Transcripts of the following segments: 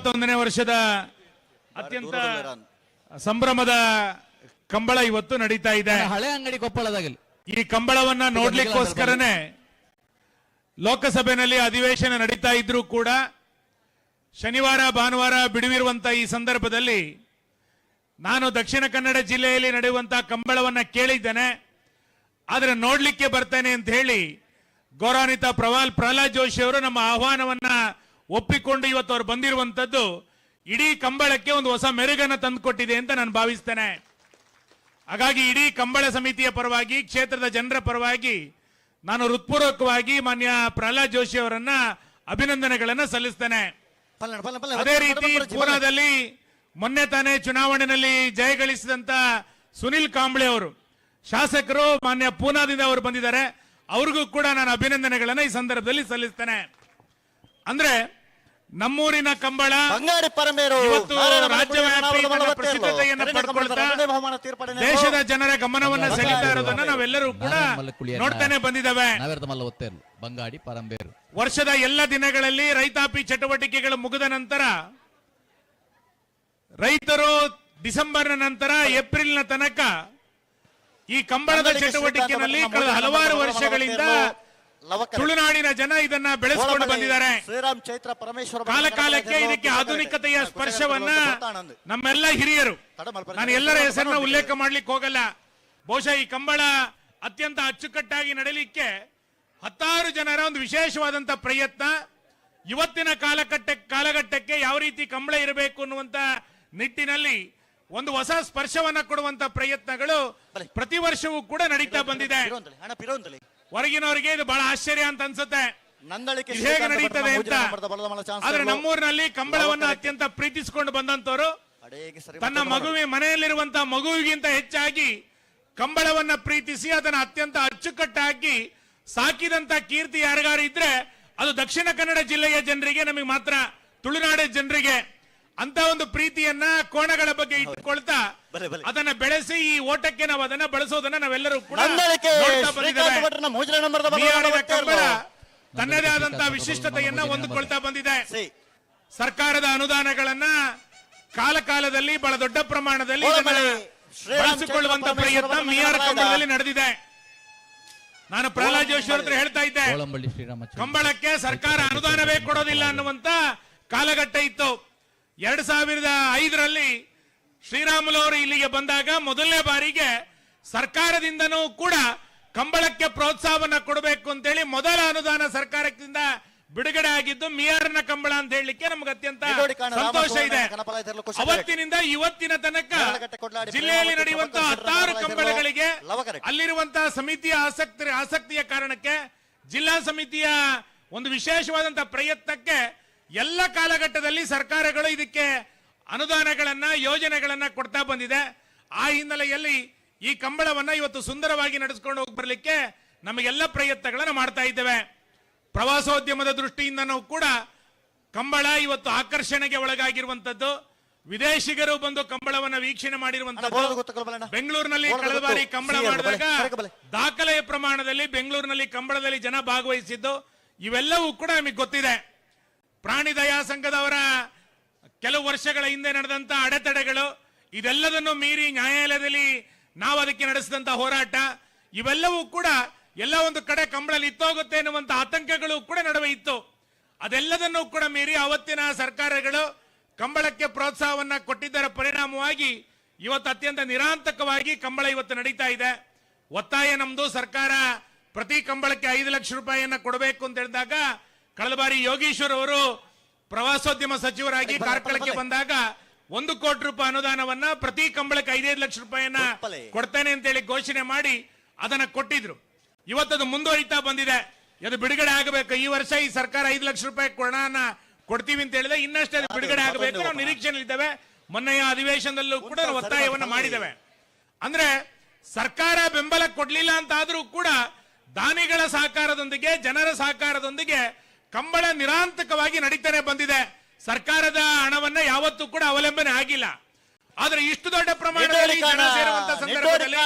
ಎಪ್ಪತ್ತೊಂದನೇ ವರ್ಷದ ಅತ್ಯಂತ ಸಂಭ್ರಮದ ಕಂಬಳ ಇವತ್ತು ನಡೀತಾ ಇದೆ. ಹಳೆ ಅಂಗಡಿ ಕೊಪ್ಪಳದಾಗಲಿ. ಈ ಕಂಬಳವನ್ನ ನೋಡ್ಲಿಕ್ಕೋಸ್ಕರನೇ ಲೋಕಸಭೆಯಲ್ಲಿ ಅಧಿವೇಶನ ನಡೀತಾ ಇದ್ರೂ ಕೂಡ ಶನಿವಾರ ಭಾನುವಾರ ಬಿಡುವಿರುವಂತ ಈ ಸಂದರ್ಭದಲ್ಲಿ ನಾನು ದಕ್ಷಿಣ ಕನ್ನಡ ಜಿಲ್ಲೆಯಲ್ಲಿ ನಡೆಯುವಂತಹ ಕಂಬಳವನ್ನ ಕೇಳಿದ್ದೇನೆ. ಆದರೆ ನೋಡ್ಲಿಕ್ಕೆ ಬರ್ತೇನೆ ಅಂತ ಹೇಳಿ ಗೌರವಾನ್ವಿತ ಪ್ರವಾಲ್ ಪ್ರಹ್ಲಾದ್ ಜೋಶಿ ಅವರು ನಮ್ಮ ಆಹ್ವಾನವನ್ನ ಒಪ್ಪಿಕೊಂಡು ಇವತ್ತು ಅವ್ರು ಬಂದಿರುವಂತದ್ದು ಇಡೀ ಕಂಬಳಕ್ಕೆ ಒಂದು ಹೊಸ ಮೆರುಗನ್ನ ತಂದುಕೊಟ್ಟಿದೆ ಅಂತ ನಾನು ಭಾವಿಸ್ತೇನೆ. ಹಾಗಾಗಿ ಇಡೀ ಕಂಬಳ ಸಮಿತಿಯ ಪರವಾಗಿ ಕ್ಷೇತ್ರದ ಜನರ ಪರವಾಗಿ ನಾನು ಹೃತ್ಪೂರ್ವಕವಾಗಿ ಮಾನ್ಯ ಪ್ರಹ್ಲಾದ್ ಜೋಶಿ ಅವರನ್ನ ಅಭಿನಂದನೆಗಳನ್ನ ಸಲ್ಲಿಸ್ತೇನೆ. ಅದೇ ರೀತಿ ಪೂನಾದಲ್ಲಿ ಮೊನ್ನೆ ತಾನೇ ಚುನಾವಣೆಯಲ್ಲಿ ಜಯಗಳಿಸಿದಂತ ಸುನಿಲ್ ಕಾಂಬ್ಳೆ ಅವರು. ಶಾಸಕರು ಮಾನ್ಯ ಪೂನಾದಿಂದ ಅವರು ಬಂದಿದ್ದಾರೆ. ಅವ್ರಿಗೂ ಕೂಡ ನಾನು ಅಭಿನಂದನೆಗಳನ್ನ ಈ ಸಂದರ್ಭದಲ್ಲಿ ಸಲ್ಲಿಸ್ತೇನೆ. ಅಂದ್ರೆ ನಮ್ಮೂರಿನ ಕಂಬಳ. ಬಂಗಾರಿ ಪರಮೇರು. ಇವತ್ತು ರಾಜ್ಯವ್ಯಾಪಿ ತನ್ನ ಪ್ರಸಿದ್ಧತೆಯನ್ನು ಪಡ್ಕೊಳ್ತಾ ದೇಶದ ಜನರ ಗಮನವನ್ನ ಸೆಳೀತಾ ಇರೋದನ್ನ ನಾವೆಲ್ಲರೂ ಕೂಡ ನೋಡ್ತಾನೆ ಬಂದಿದ್ದೇವೆ. ಬಂಗಾಡಿ ಪರಂಬೇರು ವರ್ಷದ ಎಲ್ಲ ದಿನಗಳಲ್ಲಿ ರೈತಾಪಿ ಚಟುವಟಿಕೆಗಳು ಮುಗಿದ ನಂತರ ರೈತರು ಡಿಸೆಂಬರ್ನ ನಂತರ ಏಪ್ರಿಲ್ನ ತನಕ ಈ ಕಂಬಳದ ಚಟುವಟಿಕೆನಲ್ಲಿ ಕಳೆದ ಹಲವಾರು ವರ್ಷಗಳಿಂದ ತುಳುನಾಡಿನ ಜನ ಇದನ್ನ ಬೆಳೆಸಿಕೊಂಡು ಬಂದಿದ್ದಾರೆ. ಶ್ರೀರಾಮ್ ಚೈತ್ರ ಪರಮೇಶ್ವರ ಕಾಲ ಕಾಲಕ್ಕೆ ಇದಕ್ಕೆ ಆಧುನಿಕತೆಯ ಸ್ಪರ್ಶವನ್ನ ನಮ್ಮೆಲ್ಲ ಹಿರಿಯರು ನಾನು ಎಲ್ಲರ ಹೆಸರನ್ನ ಉಲ್ಲೇಖ ಮಾಡ್ಲಿಕ್ಕೆ ಹೋಗಲ್ಲ. ಬಹುಶಃ ಈ ಕಂಬಳ ಅತ್ಯಂತ ಅಚ್ಚುಕಟ್ಟಾಗಿ ನಡೆಯಲಿಕ್ಕೆ ಹತ್ತಾರು ಜನರ ಒಂದು ವಿಶೇಷವಾದಂತ ಪ್ರಯತ್ನ. ಇವತ್ತಿನ ಕಾಲಘಟ್ಟ ಕಾಲಘಟ್ಟಕ್ಕೆ ಯಾವ ರೀತಿ ಕಂಬಳ ಇರಬೇಕು ಅನ್ನುವಂತ ನಿಟ್ಟಿನಲ್ಲಿ ಒಂದು ಹೊಸ ಸ್ಪರ್ಶವನ್ನ ಕೊಡುವಂತ ಪ್ರಯತ್ನಗಳು ಪ್ರತಿ ವರ್ಷವೂ ಕೂಡ ನಡೀತಾ ಬಂದಿದೆ. ಹೊರಗಿನವರಿಗೆ ಇದು ಬಹಳ ಆಶ್ಚರ್ಯ ಅಂತ ಅನ್ಸುತ್ತೆ. ನಂದಳಿಕೆ ಹೇಗೆ ನಡೀತದೆ ಅಂತ. ಆದ್ರೆ ನಮ್ಮೂರಿನಲ್ಲಿ ಕಂಬಳವನ್ನ ಅತ್ಯಂತ ಪ್ರೀತಿಸಿಕೊಂಡು ಬಂದಂತವರು ತನ್ನ ಮಗುವಿ ಮನೆಯಲ್ಲಿರುವಂತಹ ಮಗುವಿಗಿಂತ ಹೆಚ್ಚಾಗಿ ಕಂಬಳವನ್ನ ಪ್ರೀತಿಸಿ ಅದನ್ನ ಅತ್ಯಂತ ಅಚ್ಚುಕಟ್ಟಾಗಿ ಸಾಕಿದಂತ ಕೀರ್ತಿ ಯಾರಿಗಾರು ಇದ್ರೆ ಅದು ದಕ್ಷಿಣ ಕನ್ನಡ ಜಿಲ್ಲೆಯ ಜನರಿಗೆ ನಮಗೆ ಮಾತ್ರ ತುಳುನಾಡ ಜನರಿಗೆ ಅಂತ ಒಂದು ಪ್ರೀತಿಯನ್ನ ಕೋಣಗಳ ಬಗ್ಗೆ ಬಲೆ. ಅದನ್ನ ಬೆಳೆಸಿ ಈ ಓಟಕ್ಕೆ ನಾವು ಅದನ್ನ ಬಳಸೋದನ್ನ ನಾವೆಲ್ಲರೂ ಕೂಡ ತನ್ನದೇ ಆದಂತಹ ವಿಶಿಷ್ಟತೆಯನ್ನ ಹೊಂದಿಕೊಳ್ತಾ ಬಂದಿದೆ. ಸರ್ಕಾರದ ಅನುದಾನಗಳನ್ನ ಕಾಲ ಕಾಲದಲ್ಲಿ ಬಹಳ ದೊಡ್ಡ ಪ್ರಮಾಣದಲ್ಲಿ ಬಳಸಿಕೊಳ್ಳುವಂತ ಪ್ರಯತ್ನ ಮಿಯಾರ ಕಂಬಳದಲ್ಲಿ ನಡೆದಿದೆ. ನಾನು ಪ್ರಹ್ಲಾದ್ ಜೋಶಿ ಅವ್ರ ಹತ್ರ ಹೇಳ್ತಾ ಇದ್ದೆ. ಕಂಬಳಕ್ಕೆ ಸರ್ಕಾರ ಅನುದಾನವೇ ಕೊಡೋದಿಲ್ಲ ಅನ್ನುವಂತ ಕಾಲಘಟ್ಟ ಇತ್ತು. ಎರಡ್ ಸಾವಿರದ ಐದರಲ್ಲಿ ಶ್ರೀರಾಮುಲು ಅವರು ಇಲ್ಲಿಗೆ ಬಂದಾಗ ಮೊದಲನೇ ಬಾರಿಗೆ ಸರ್ಕಾರದಿಂದನೂ ಕೂಡ ಕಂಬಳಕ್ಕೆ ಪ್ರೋತ್ಸಾಹವನ್ನ ಕೊಡಬೇಕು ಅಂತೇಳಿ ಮೊದಲ ಅನುದಾನ ಸರ್ಕಾರದಿಂದ ಬಿಡುಗಡೆ ಆಗಿದ್ದು ಮಿಯಾರ್ನ ಕಂಬಳ ಅಂತ ಹೇಳಲಿಕ್ಕೆ ನಮ್ಗೆ ಅತ್ಯಂತ ಸಂತೋಷ ಇದೆ. ಅವತ್ತಿನಿಂದ ಇವತ್ತಿನ ತನಕ ಜಿಲ್ಲೆಯಲ್ಲಿ ನಡೆಯುವಂತಹ ಹತ್ತಾರು ಕಂಬಳಗಳಿಗೆ ಅಲ್ಲಿರುವಂತಹ ಸಮಿತಿಯ ಆಸಕ್ತಿ ಆಸಕ್ತಿಯ ಕಾರಣಕ್ಕೆ ಜಿಲ್ಲಾ ಸಮಿತಿಯ ಒಂದು ವಿಶೇಷವಾದಂತಹ ಪ್ರಯತ್ನಕ್ಕೆ ಎಲ್ಲ ಕಾಲಘಟ್ಟದಲ್ಲಿ ಸರ್ಕಾರಗಳು ಇದಕ್ಕೆ ಅನುದಾನಗಳನ್ನ ಯೋಜನೆಗಳನ್ನ ಕೊಡ್ತಾ ಬಂದಿದೆ. ಆ ಹಿನ್ನೆಲೆಯಲ್ಲಿ ಈ ಕಂಬಳವನ್ನ ಇವತ್ತು ಸುಂದರವಾಗಿ ನಡೆಸ್ಕೊಂಡು ಹೋಗಿ ಬರಲಿಕ್ಕೆ ನಮಗೆಲ್ಲ ಪ್ರಯತ್ನಗಳನ್ನು ಮಾಡ್ತಾ ಇದ್ದೇವೆ. ಪ್ರವಾಸೋದ್ಯಮದ ದೃಷ್ಟಿಯಿಂದನೂ ಕೂಡ ಕಂಬಳ ಇವತ್ತು ಆಕರ್ಷಣೆಗೆ ಒಳಗಾಗಿರುವಂತದ್ದು. ವಿದೇಶಿಗರು ಬಂದು ಕಂಬಳವನ್ನ ವೀಕ್ಷಣೆ ಮಾಡಿರುವಂತಹ. ಬೆಂಗಳೂರಿನಲ್ಲಿ ಕಳೆದ ಬಾರಿ ಕಂಬಳ ಮಾಡಿದಾಗ ದಾಖಲೆಯ ಪ್ರಮಾಣದಲ್ಲಿ ಬೆಂಗಳೂರಿನಲ್ಲಿ ಕಂಬಳದಲ್ಲಿ ಜನ ಭಾಗವಹಿಸಿದ್ದು. ಇವೆಲ್ಲವೂ ಕೂಡ ನಮಗೆ ಗೊತ್ತಿದೆ. ಪ್ರಾಣಿ ದಯಾ ಸಂಘದವರ ಕೆಲವು ವರ್ಷಗಳ ಹಿಂದೆ ನಡೆದಂತ ಅಡೆತಡೆಗಳು ಇದೆಲ್ಲದನ್ನು ಮೀರಿ ನ್ಯಾಯಾಲಯದಲ್ಲಿ ನಾವು ಅದಕ್ಕೆ ನಡೆಸಿದಂತ ಹೋರಾಟ, ಇವೆಲ್ಲವೂ ಕೂಡ ಎಲ್ಲ ಒಂದು ಕಡೆ ಕಂಬಳಲ್ಲಿ ಇತ್ತೋಗುತ್ತೆ ಎನ್ನುವಂತ ಆತಂಕಗಳು ಕೂಡ ನಡುವೆ ಇತ್ತು. ಅದೆಲ್ಲದನ್ನು ಕೂಡ ಮೀರಿ ಅವತ್ತಿನ ಸರ್ಕಾರಗಳು ಕಂಬಳಕ್ಕೆ ಪ್ರೋತ್ಸಾಹವನ್ನ ಕೊಟ್ಟಿದ್ದರ ಪರಿಣಾಮವಾಗಿ ಇವತ್ತು ಅತ್ಯಂತ ನಿರಾಂತಕವಾಗಿ ಕಂಬಳ ಇವತ್ತು ನಡೀತಾ ಇದೆ. ಒತ್ತಾಯ ನಮ್ದು, ಸರ್ಕಾರ ಪ್ರತಿ ಕಂಬಳಕ್ಕೆ ಐದು ಲಕ್ಷ ರೂಪಾಯಿಯನ್ನ ಕೊಡಬೇಕು ಅಂತ ಹೇಳಿದಾಗ, ಕಳೆದ ಬಾರಿ ಯೋಗೀಶ್ವರ್ ಅವರು ಪ್ರವಾಸೋದ್ಯಮ ಸಚಿವರಾಗಿ ಕಾರ್ಕಳಕ್ಕೆ ಬಂದಾಗ ಒಂದು ಕೋಟಿ ರೂಪಾಯಿ ಅನುದಾನವನ್ನ ಪ್ರತಿ ಕಂಬಳಕ್ಕೆ ಐದೈದು ಲಕ್ಷ ರೂಪಾಯಿಯನ್ನ ಕೊಡ್ತೇನೆ ಅಂತ ಹೇಳಿ ಘೋಷಣೆ ಮಾಡಿ ಅದನ್ನ ಕೊಟ್ಟಿದ್ರು. ಇವತ್ತದು ಮುಂದುವರಿತಾ ಬಂದಿದೆ. ಅದು ಬಿಡುಗಡೆ ಆಗಬೇಕು. ಈ ವರ್ಷ ಈ ಸರ್ಕಾರ ಐದು ಲಕ್ಷ ರೂಪಾಯಿ ಕೊಡೋಣ ಕೊಡ್ತೀವಿ ಅಂತ ಹೇಳಿದ್ರೆ ಇನ್ನಷ್ಟೇ ಅದು ಬಿಡುಗಡೆ ಆಗಬೇಕು ನಾವು ನಿರೀಕ್ಷೆಯಲ್ಲಿದ್ದೇವೆ ಮೊನ್ನೆಯ ಅಧಿವೇಶನದಲ್ಲೂ ಕೂಡ ಒತ್ತಾಯವನ್ನು ಮಾಡಿದ್ದೇವೆ. ಅಂದ್ರೆ ಸರ್ಕಾರ ಬೆಂಬಲ ಕೊಡ್ಲಿಲ್ಲ ಅಂತ ಆದ್ರೂ ಕೂಡ ದಾನಿಗಳ ಸಹಕಾರದೊಂದಿಗೆ ಜನರ ಸಹಕಾರದೊಂದಿಗೆ ಕಂಬಳ ನಿರಾಂತಕವಾಗಿ ನಡೀತಾನೆ ಬಂದಿದೆ. ಸರ್ಕಾರದ ಹಣವನ್ನ ಯಾವತ್ತೂ ಕೂಡ ಅವಲಂಬನೆ ಆಗಿಲ್ಲ. ಆದ್ರೆ ಇಷ್ಟು ದೊಡ್ಡ ಪ್ರಮಾಣದಲ್ಲಿ ಜನ ಸೇರುವಂತ ಸಂದರ್ಭದಲ್ಲಿ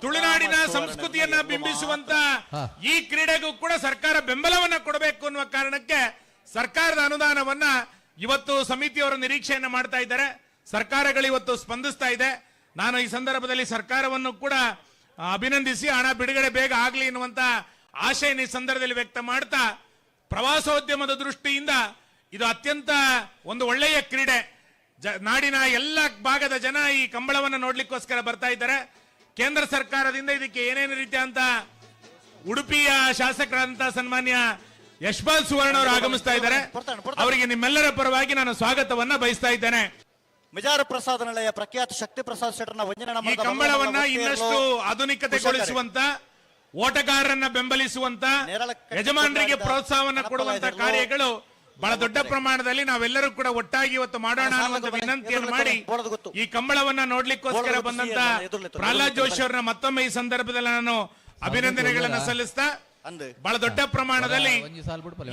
ತುಳುನಾಡಿನ ಸಂಸ್ಕೃತಿಯನ್ನ ಬಿಂಬಿಸುವಂತ ಈ ಕ್ರೀಡೆಗೂ ಕೂಡ ಸರ್ಕಾರ ಬೆಂಬಲವನ್ನ ಕೊಡಬೇಕು ಅನ್ನುವ ಕಾರಣಕ್ಕೆ ಸರ್ಕಾರದ ಅನುದಾನವನ್ನ ಇವತ್ತು ಸಮಿತಿಯವರು ನಿರೀಕ್ಷೆಯನ್ನ ಮಾಡ್ತಾ ಇದ್ದಾರೆ. ಸರ್ಕಾರಗಳು ಇವತ್ತು ಸ್ಪಂದಿಸ್ತಾ ಇದೆ. ನಾನು ಈ ಸಂದರ್ಭದಲ್ಲಿ ಸರ್ಕಾರವನ್ನು ಕೂಡ ಅಭಿನಂದಿಸಿ ಹಣ ಬಿಡುಗಡೆ ಬೇಗ ಆಗ್ಲಿ ಎನ್ನುವಂತ ಆಶಯನ ಈ ಸಂದರ್ಭದಲ್ಲಿ ವ್ಯಕ್ತ ಮಾಡ್ತಾ ಪ್ರವಾಸೋದ್ಯಮದ ದೃಷ್ಟಿಯಿಂದ ಇದು ಅತ್ಯಂತ ಒಂದು ಒಳ್ಳೆಯ ಕ್ರೀಡೆ. ಜ- ನಾಡಿನ ಎಲ್ಲ ಭಾಗದ ಜನ ಈ ಕಂಬಳವನ್ನು ನೋಡ್ಲಿಕ್ಕೋಸ್ಕರ ಬರ್ತಾ ಇದ್ದಾರೆ. ಕೇಂದ್ರ ಸರ್ಕಾರದಿಂದ ಇದಕ್ಕೆ ಏನೇನು ರೀತಿಯಂತ ಉಡುಪಿಯ ಶಾಸಕರಂತ ಸನ್ಮಾನ್ಯ ಯಶ್ಪಾಲ್ ಸುವರ್ಣ ಅವರು ಆಗಮಿಸ್ತಾ ಇದ್ದಾರೆ. ಅವರಿಗೆ ನಿಮ್ಮೆಲ್ಲರ ಪರವಾಗಿ ನಾನು ಸ್ವಾಗತವನ್ನ ಬಯಸ್ತಾ ಇದ್ದೇನೆ. ಮಿಜಾರ ಪ್ರಸಾದ ನಿಲಯ ಪ್ರಖ್ಯಾತ ಶಕ್ತಿ ಪ್ರಸಾದ್ ಶೆಟ್ಟರ್ನ ವಂಜನೆ ಕಂಬಳವನ್ನ ಇನ್ನಷ್ಟು ಆಧುನಿಕತೆಗೊಳಿಸುವಂತ ಓಟಗಾರರನ್ನ ಬೆಂಬಲಿಸುವಂತ ಯಜಮಾನರಿಗೆ ಪ್ರೋತ್ಸಾಹವನ್ನ ಕೊಡುವಂತ ಕಾರ್ಯಗಳು ಬಹಳ ದೊಡ್ಡ ಪ್ರಮಾಣದಲ್ಲಿ ನಾವೆಲ್ಲರೂ ಕೂಡ ಒಟ್ಟಾಗಿ ಇವತ್ತು ಮಾಡೋಣ ಅನ್ನುವಂತ ವಿನಂತಿಯನ್ನು ಮಾಡಿ. ಈ ಕಂಬಳವನ್ನ ನೋಡ್ಲಿಕ್ಕೋಸ್ಕರ ಬಂದಂತ ಪ್ರಹ್ಲಾದ್ ಜೋಶಿ ಅವರನ್ನ ಮತ್ತೊಮ್ಮೆ ಈ ಸಂದರ್ಭದಲ್ಲಿ ನಾನು ಅಭಿನಂದನೆಗಳನ್ನ ಸಲ್ಲಿಸ್ತಾ ಬಹಳ ದೊಡ್ಡ ಪ್ರಮಾಣದಲ್ಲಿ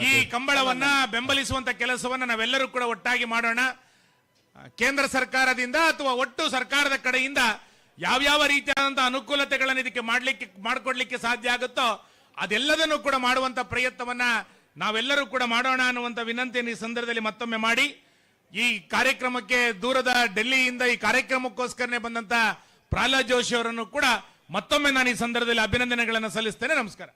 ಈ ಕಂಬಳವನ್ನ ಬೆಂಬಲಿಸುವಂತ ಕೆಲಸವನ್ನ ನಾವೆಲ್ಲರೂ ಕೂಡ ಒಟ್ಟಾಗಿ ಮಾಡೋಣ. ಕೇಂದ್ರ ಸರ್ಕಾರದಿಂದ ಅಥವಾ ಒಟ್ಟು ಸರ್ಕಾರದ ಕಡೆಯಿಂದ ಯಾವ್ಯಾವ ರೀತಿಯಾದಂತಹ ಅನುಕೂಲತೆಗಳನ್ನು ಇದಕ್ಕೆ ಮಾಡ್ಲಿಕ್ಕೆ, ಮಾಡಿಕೊಡ್ಲಿಕ್ಕೆ ಸಾಧ್ಯ ಆಗುತ್ತೋ ಅದೆಲ್ಲದನ್ನು ಕೂಡ ಮಾಡುವಂತ ಪ್ರಯತ್ನವನ್ನ ನಾವೆಲ್ಲರೂ ಕೂಡ ಮಾಡೋಣ ಅನ್ನುವಂತ ವಿನಂತಿಯನ್ನು ಈ ಸಂದರ್ಭದಲ್ಲಿ ಮತ್ತೊಮ್ಮೆ ಮಾಡಿ. ಈ ಕಾರ್ಯಕ್ರಮಕ್ಕೆ ದೂರದ ಡೆಲ್ಲಿಯಿಂದ ಈ ಕಾರ್ಯಕ್ರಮಕ್ಕೋಸ್ಕರನೇ ಬಂದಂತ ಪ್ರಹ್ಲಾದ್ ಜೋಶಿ ಅವರನ್ನು ಕೂಡ ಮತ್ತೊಮ್ಮೆ ನಾನು ಈ ಸಂದರ್ಭದಲ್ಲಿ ಅಭಿನಂದನೆಗಳನ್ನು ಸಲ್ಲಿಸ್ತೇನೆ. ನಮಸ್ಕಾರ.